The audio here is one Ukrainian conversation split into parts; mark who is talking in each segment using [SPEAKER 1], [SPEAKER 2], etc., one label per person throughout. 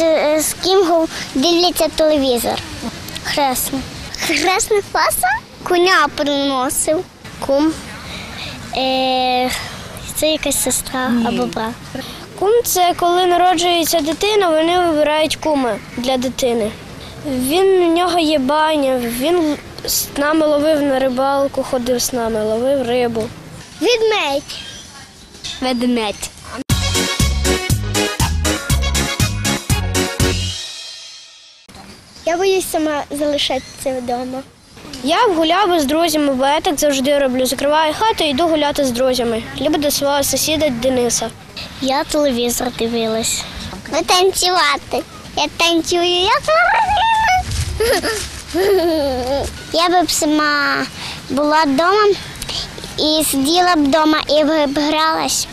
[SPEAKER 1] е, з ким дивляться телевізор. Хресна. Хресна фаса? Коня приносив. Кум. Е, це якась сестра або брат. Кум це коли народжується дитина, вони вибирають кума для дитини. Він у нього є баня, він з нами ловив на рибалку, ходив з нами, ловив рибу. Відмедь. Ведмедь. Боюсь сама залишатися вдома. Я гуляв би з друзями, бо я так завжди роблю. Закриваю хату і йду гуляти з друзями. Люблю до свого сусіда Дениса. Я телевізор дивилась. Не танцювати. Я танцюю, як Марина. Я б сама була вдома і сиділа б вдома і б гралась.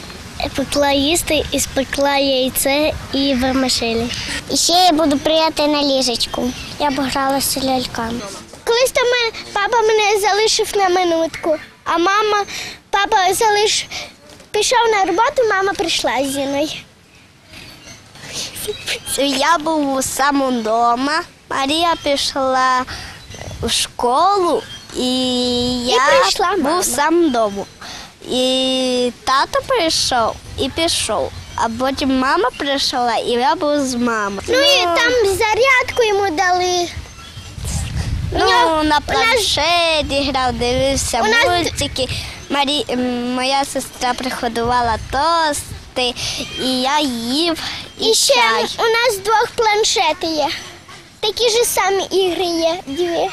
[SPEAKER 1] Пекла їсти і спекла яйце і вермишелі. І ще я буду прияти на ліжечку. Я б гралася з ляльками. Колись то мене, папа мене залишив на минутку, а мама, папа залиш, пішов на роботу, мама прийшла зі мною. Я був сам вдома. Марія пішла в школу, і я
[SPEAKER 2] прийшла
[SPEAKER 1] був сам вдома. І тато прийшов і пішов. А потім мама прийшла, і я був з мамою. Ну, і там зарядку йому дали. Ну, на планшеті грав, дивився мультики. Марі... Моя сестра приходувала тости, і я їв. І, ще у нас двох планшети є. Такі ж самі ігри є дві.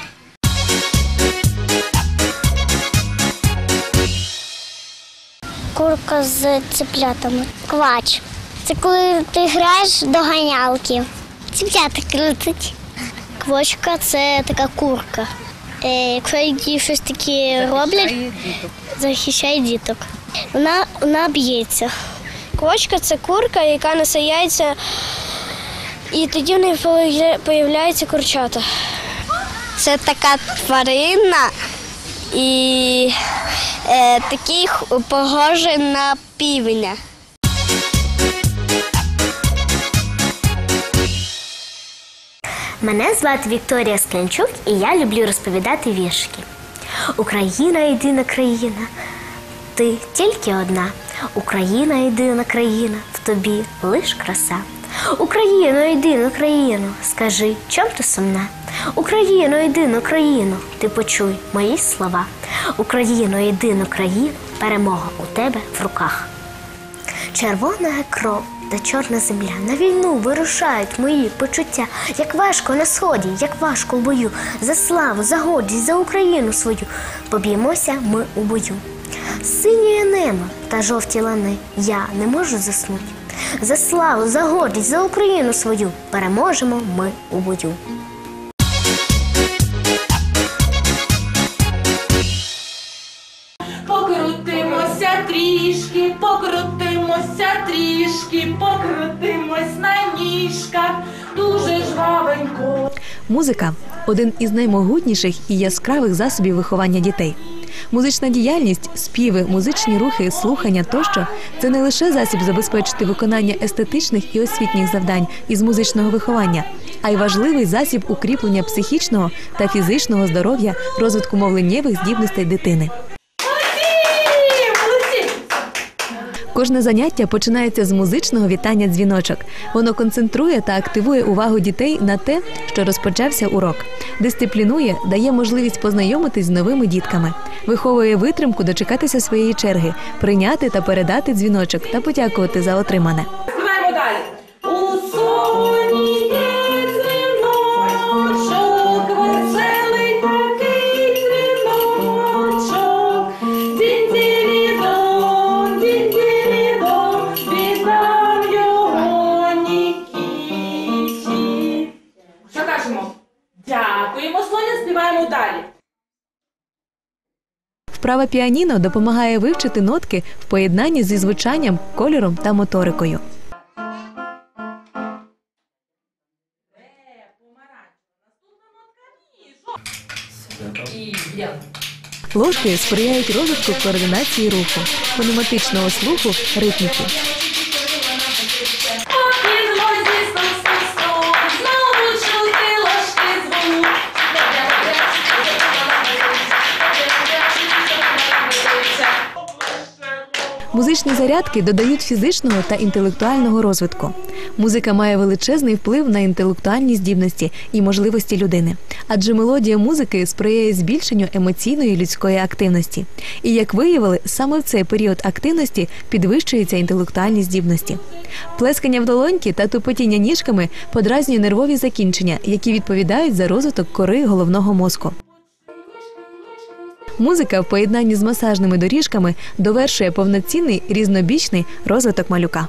[SPEAKER 1] Курка з цеплятами. Квач. Це коли ти граєш до ганялки. Цеплята крутить. Квочка це така курка. Е, якщо її щось таке роблять, захищає діток. Вона, вона б'ється. Квочка це курка, яка несе яйця, і тоді в неї з'являються курчата. Це така тварина і е, такий похожий на півня.
[SPEAKER 2] Мене звати Вікторія Склянчук, і я люблю розповідати віршики. Україна єдина країна, ти тільки одна. Україна єдина країна, в тобі лиш краса. Україно, єдину країну, скажи, чом ти сумна? Україно, єдину країну, ти почуй мої слова. Україно, єдину країну, перемога у тебе в руках. Червона кров та чорна земля на війну вирушають мої почуття. Як важко на сході, як важко в бою, за славу, за гордість, за Україну свою. Поб'ємося ми у бою. Синє небо та жовті лани, я не можу заснути. За славу, за гордість, за Україну свою переможемо ми у бою.
[SPEAKER 3] Трішки, покрутимося трішки, покрутимось на ніжках, дуже жвавенько.
[SPEAKER 4] Музика один із наймогутніших і яскравих засобів виховання дітей. Музична діяльність, співи, музичні рухи, слухання тощо це не лише засіб забезпечити виконання естетичних і освітніх завдань із музичного виховання, а й важливий засіб укріплення психічного та фізичного здоров'я, розвитку мовленнєвих здібностей дитини. Кожне заняття починається з музичного вітання дзвіночок. Воно концентрує та активує увагу дітей на те, що розпочався урок, дисциплінує, дає можливість познайомитись з новими дітками, виховує витримку дочекатися своєї черги, прийняти та передати дзвіночок та подякувати за отримане.
[SPEAKER 3] Співаємо далі.
[SPEAKER 4] Вправа піаніно допомагає вивчити нотки в поєднанні зі звучанням, кольором та моторикою. Ложки сприяють розвитку координації руху, фонематичного слуху, ритміки. Музичні зарядки додають фізичного та інтелектуального розвитку. Музика має величезний вплив на інтелектуальні здібності і можливості людини, адже мелодія музики сприяє збільшенню емоційної людської активності. І як виявили, саме в цей період активності підвищуються інтелектуальні здібності. Плескання в долоньки та тупотіння ніжками подразнює нервові закінчення, які відповідають за розвиток кори головного мозку. Музика в поєднанні з масажними доріжками довершує повноцінний різнобічний розвиток малюка.